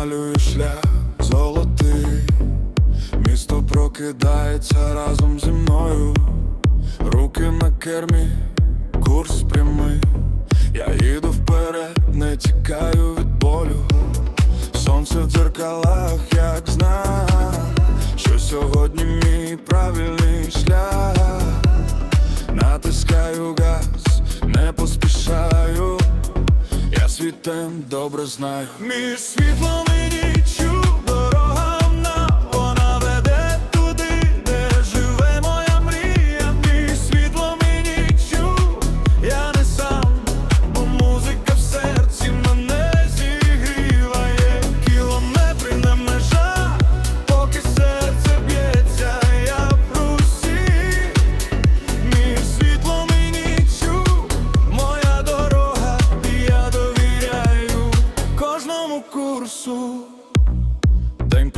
малюю шлях золотий, місто прокидається разом зі мною, руки на кермі, курс прямий, я їду вперед, не тікаю від болю, сонце в дзеркалах, як знак, що сьогодні мій правильний шлях. Темп добре знаю. Між світлом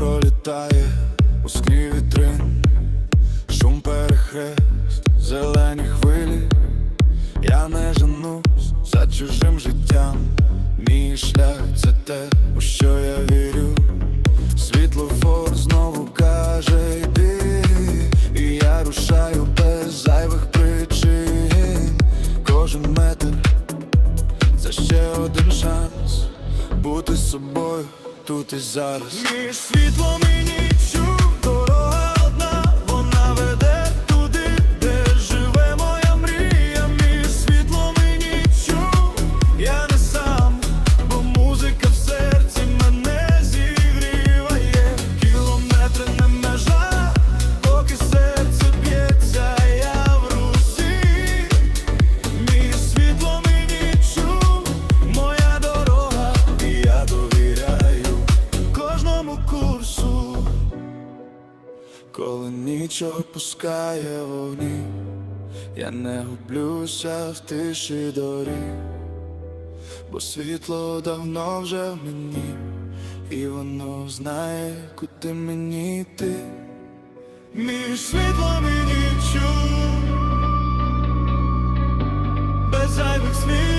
пролітає у скні вітрин, шум перехрест, зелені хвилі. Я не женусь за чужим життям. Мій шлях це те, у що я вірю. Світлофор знову каже йди, і я рушаю без зайвих причин. Кожен метр це ще один шанс бути собою тут і зараз. Між світлом і ніччю ніч опускає вогні, я не гублюся в тиші доріг, бо світло давно вже в мені, і воно знає, куди мені йти. Між світлом і ніччю без зайвих слів